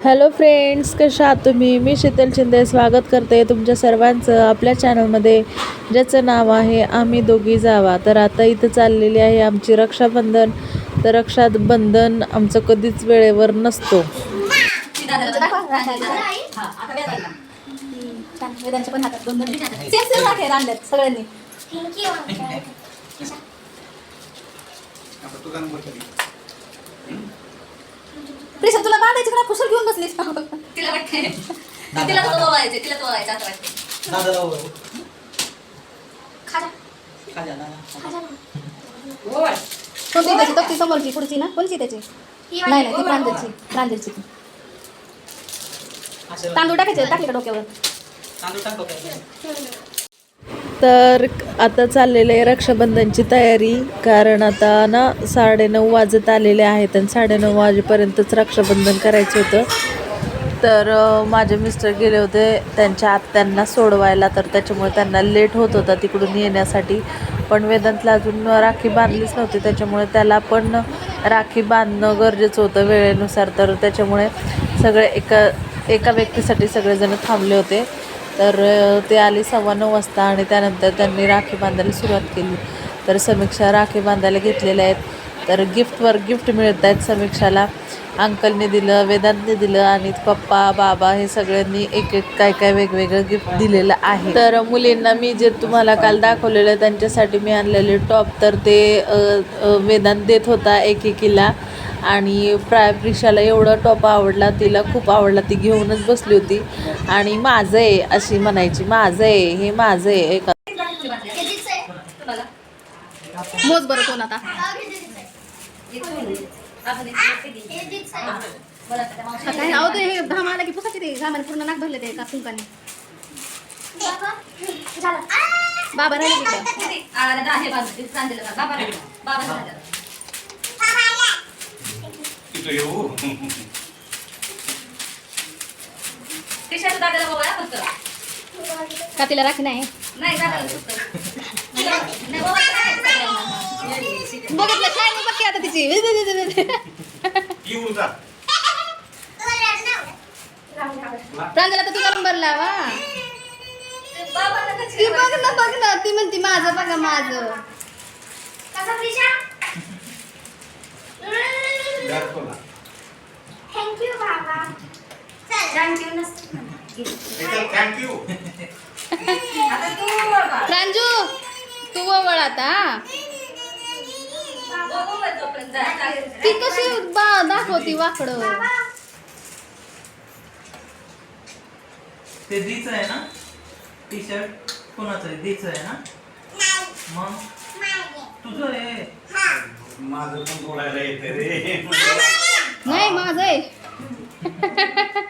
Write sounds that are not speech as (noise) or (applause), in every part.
Hello friends कशा आहात तुम्ही? मी शीतल शिंदे स्वागत करते तुमच्या सर्वांचं आपल्या चॅनलमध्ये ज्याचं नाव आहे आम्ही दोघी जावा. तर आता इथं चाललेली आहे आमची रक्षाबंधन. तर रक्षाबंधन आमचं कधीच वेळेवर नसतो. वेदांच्या प्रिशा तुला बांधायची का कुशल घेऊन बसलीस तिला वाटते तिला तो बोलायचे तिला तो बोलायचं असं वाटते दादाला ओळख. खाजा खाजा दादा. कोणती त्याची तक्ती समोरची पुढची ना कोणची त्याची नाही नाही ती प्रांजलची प्रांजलची ती. असं तांदूळ टाकायचे टाकले का डोक्यावर तांदूळ टाक डोक्यावर. तर आता चाललेलं आहे रक्षाबंधनची तयारी कारण आता ना साडेनऊ वाजत आलेले आहेत आणि साडेनऊ वाजेपर्यंतच रक्षाबंधन करायचं होतं. तर माझे मिस्टर गेले होते त्यांच्या आत्यांना सोडवायला तर त्याच्यामुळे त्यांना लेट होत होता तिकडून येण्यासाठी. पण वेदांतला अजून राखी बांधलीच नव्हती त्याच्यामुळे त्याला पण राखी बांधणं गरजेचं होतं वेळेनुसार. तर त्याच्यामुळे सगळे एका एका व्यक्तीसाठी सगळेजण थांबले होते. तर ते आले सव्वा नऊ वाजता आणि त्यानंतर त्यांनी राखी बांधायला सुरुवात केली. तर समीक्षा राखी बांधायला घेतलेल्या आहेत. तर गिफ्टवर गिफ्ट मिळत आहेत समीक्षाला. अंकलने दिलं वेदांतने दिलं आणि पप्पा बाबा हे सगळ्यांनी एक एक काय काय वेगवेगळं गिफ्ट दिलेलं आहे. तर मुलींना मी जे तुम्हाला काल दाखवलेलं त्यांच्यासाठी मी आणलेले टॉप. तर ते वेदांत देत होता एक एकीला आणि प्राय प्रिशाला एवढं टॉप आवडला तिला खूप आवडला ती घेऊनच बसली होती. आणि माझं आहे अशी म्हणायची माझं आहे हे माझं आहे. का बघा मोज बरं कोण आता. आपण काय अहो ते हे घाम आला की पुसायचे ते घामाने पूर्ण नाक भरले ते का कुंकाने बाबा राहिले. बाबा बाबा तिथं येऊ. तिशाचं दादाला बाबा फक्त. का तिला राखी नाही? नाही दादाला फक्त. नाही बाबा नाही सगळ्यांना. बघितलं काय नाही बघ की आता तिची. येऊ जा. प्रांजला तर तुला नंबर लावा. बाबाला कशी ती बघ ना बघ ना ती म्हणते माझं बघा माझं (laughs) थँक्यू बाबा थँक्यू नसतं थँक्यू आता तू बाबा प्रांजू तू वळ आता. ती कशी बा दाखवती वाकडं. ते दीच आहे ना? टी शर्ट कोणाचं आहे? दीच आहे ना? मग? तुझं आहे. माझं पण बोलायला येते रे नाही माझं आहे. (laughs)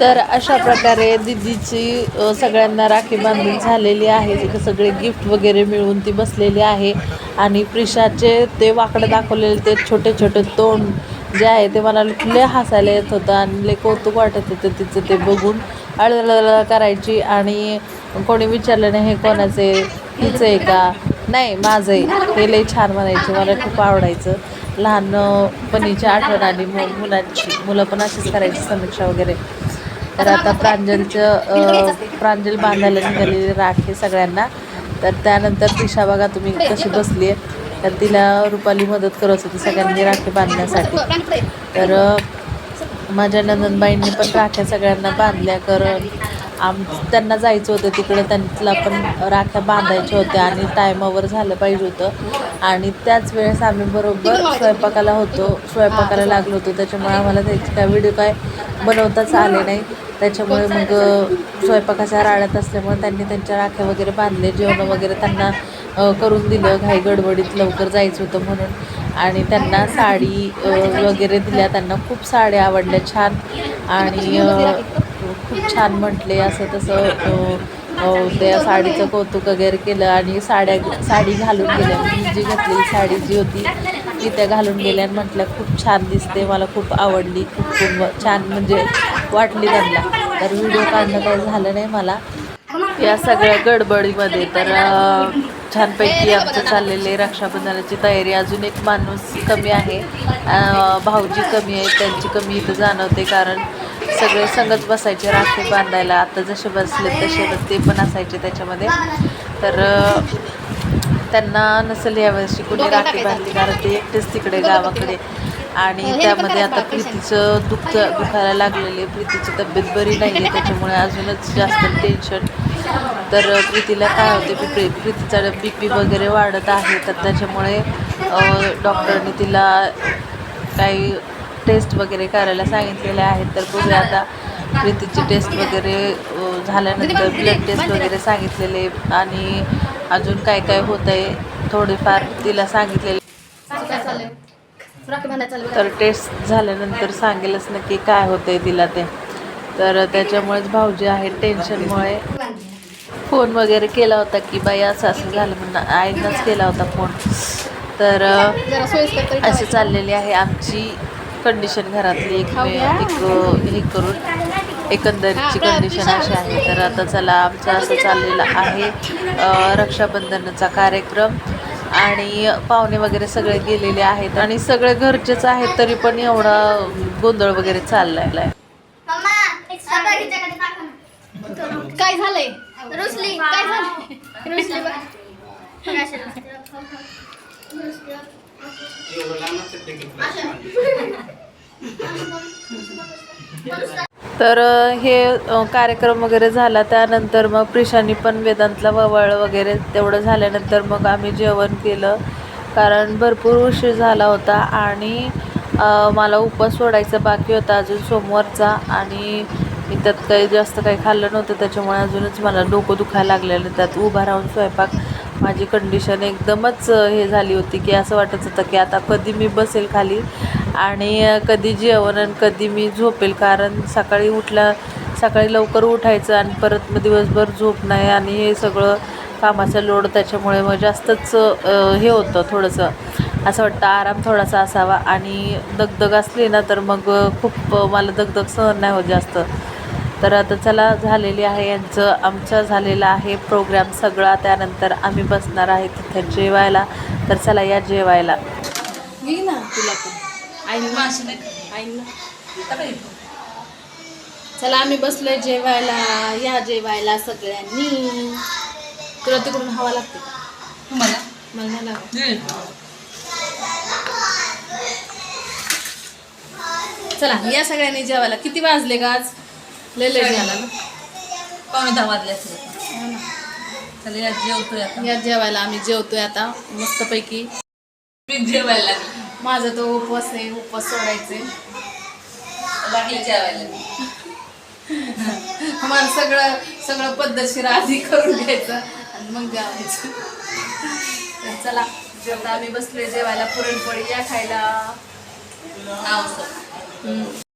तर अशा प्रकारे दिदीची सगळ्यांना राखी बांधून झालेली आहे. सगळे गिफ्ट वगैरे मिळून ती बसलेली आहे. आणि प्रिशाचे ते वाकडं दाखवलेले ते छोटे छोटे तोंड जे आहे ते मला लय हसायला येत होतं आणि लय कौतुक वाटत होतं तिचं ते बघून. अळदळ करायची आणि कोणी विचारलं नाही हे कोणाचे? हिचं आहे का? नाही माझं आहे. हे लय छान म्हणायचे मला खूप आवडायचं. लहानपणीची आठवण आली मग मुलांची मुलं पण अशीच करायची समीक्षा वगैरे. तर आता प्रांजलचं प्रांजल बांधायला निघालेली राखे सगळ्यांना. तर त्यानंतर दिशा बघा तुम्ही कशी बसली आहे. तर तिला रुपाली मदत करत होती सगळ्यांनी राखी बांधण्यासाठी. तर माझ्या नंदनबाईंनी पण राख्या सगळ्यांना बांधल्या. कारण आम त्यांना जायचं होतं तिकडे त्यांना पण राख्या बांधायच्या होत्या आणि टायमावर झालं पाहिजे होतं. आणि त्याच वेळेस आम्ही बरोबर स्वयंपाकाला होतो स्वयंपाकाला लागलो होतो. त्याच्यामुळे आम्हाला त्याची काय व्हिडिओ काय बनवताच आले नाही. त्याच्यामुळे मग स्वयंपाकाच्या राड्यात असल्यामुळे त्यांनी त्यांच्या राख्या वगैरे बांधले जेवण वगैरे त्यांना करून दिलं. घाई गडबडीत लवकर जायचं होतं म्हणून. आणि त्यांना साडी वगैरे दिल्या. त्यांना खूप साड्या आवडल्या छान. आणि खूप छान म्हटले असं तसं त्या साडीचं कौतुक वगैरे केलं आणि साड्या साडी घालून गेल्या. जी घातलेली साडी जी होती ती त्या घालून गेल्या आणि म्हटलं खूप छान दिसते मला खूप आवडली खूप खूप छान म्हणजे वाटली त्यांना. तर व्हिडिओ काढणं काही झालं नाही मला. या सगळ्या गडबडीमध्ये तर छानपैकी आमचं चाललेले रक्षाबंधनाची तयारी. अजून एक माणूस कमी आहे. भाऊजी कमी आहे त्यांची कमी इथं जाणवते कारण सगळे संगच बसायचे राखी बांधायला. आता जसे बसले तसे ते पण असायचे त्याच्यामध्ये. तर त्यांना नसेल यावर्षी कोणी राखी बांधली कारण ते एकटेच तिकडे गावाकडे. आणि त्यामध्ये आता प्रीतीचं दुःख दुखायला लागलेले. प्रीतीची तब्येत बरी नाही आहे त्याच्यामुळे अजूनच जास्त टेन्शन तर प्रीतीला काय होते की प्री प्रीतीचा बी पी वगैरे वाढत आहे तर त्याच्यामुळे डॉक्टरने तिला काही टेस्ट वगैरे करायला सांगितलेले आहेत. तर बघूया आता प्रीतीची टेस्ट वगैरे झाल्यानंतर ब्लड टेस्ट वगैरे सांगितलेले आणि अजून काय काय होतं आहे थोडेफार तिला सांगितलेले. तर टेस्ट झाल्यानंतर सांगेलच नक्की काय होतंय तिला ते. तर त्याच्यामुळेच भाऊजी आहेत टेन्शनमुळे फोन वगैरे केला होता की बाई असं असं झालं म्हणून आईनंच केला होता फोन. तर अ, जरा सोयीस्कर तरी असे चाललेली आहे आमची कंडिशन घरातली एक एक हे करून एकंदरीतची कंडिशन अशी आहे. तर आता चला आमचं असं चाललेलं आहे रक्षाबंधनाचा कार्यक्रम. आणि पाहुणे वगैरे सगळे गेलेले आहेत आणि सगळे घरचेच आहेत तरी पण एवढा गोंधळ वगैरे चाललाय काय? झालंय? रुसली काय झालंय? रुसली तर हे कार्यक्रम वगैरे झाला. त्यानंतर मग प्रिशानी पण वेदांतला ववळ वगैरे तेवढं झाल्यानंतर मग आम्ही जेवण केलं. कारण भरपूर उशीर झाला होता आणि मला उपवास सोडायचा बाकी होता अजून सोमवारचा आणि मी त्यात काही जास्त काही खाल्लं नव्हतं. त्याच्यामुळे अजूनच मला डोकं दुखायला लागलेलं त्यात उभा राहून स्वयंपाक माझी कंडिशन एकदमच हे झाली होती की असं वाटत होतं की आता कधी मी बसेल खाली आणि कधी जेवण आणि कधी मी झोपेल. कारण सकाळी उठला सकाळी लवकर उठायचं आणि परत मग दिवसभर झोप नाही आणि हे सगळं कामाचा लोड त्याच्यामुळे मग जास्तच हे होतं थोडंसं. असं वाटतं आराम थोडासा असावा आणि दगदग असली ना तर मग खूप मला दगदग सहन नाही होत जास्त. तर आता चला झालेली आहे यांचं आमचा झालेला आहे प्रोग्राम सगळा. त्यानंतर आम्ही बसणार आहे तिथं जेवायला. तर चला या जेवायला. घे ना तुला पण. चला आम्ही बसलोय जेवायला. या जेवायला सगळ्यांनी. तुला तिकडून हवा लागते? मला चला या सगळ्यांनी जेवायला. किती वाजले का आज? लय लय झाला ना? पावणे दहा वाजले असेल. चला या जेवतोय आता. या जेवायला आम्ही जेवतोय आता मस्तपैकी. मी जेवायला लागली. माझा तो उपवास आहे उपवास सोडायचे लागली जेवायला. मला सगळं सगळं पद्धतशीर आधी करून घ्यायचं आणि मग जेवायचं. तर चला जेवढा आम्ही बसलोय जेवायला पुरणपोळी या खायला. आवडतं.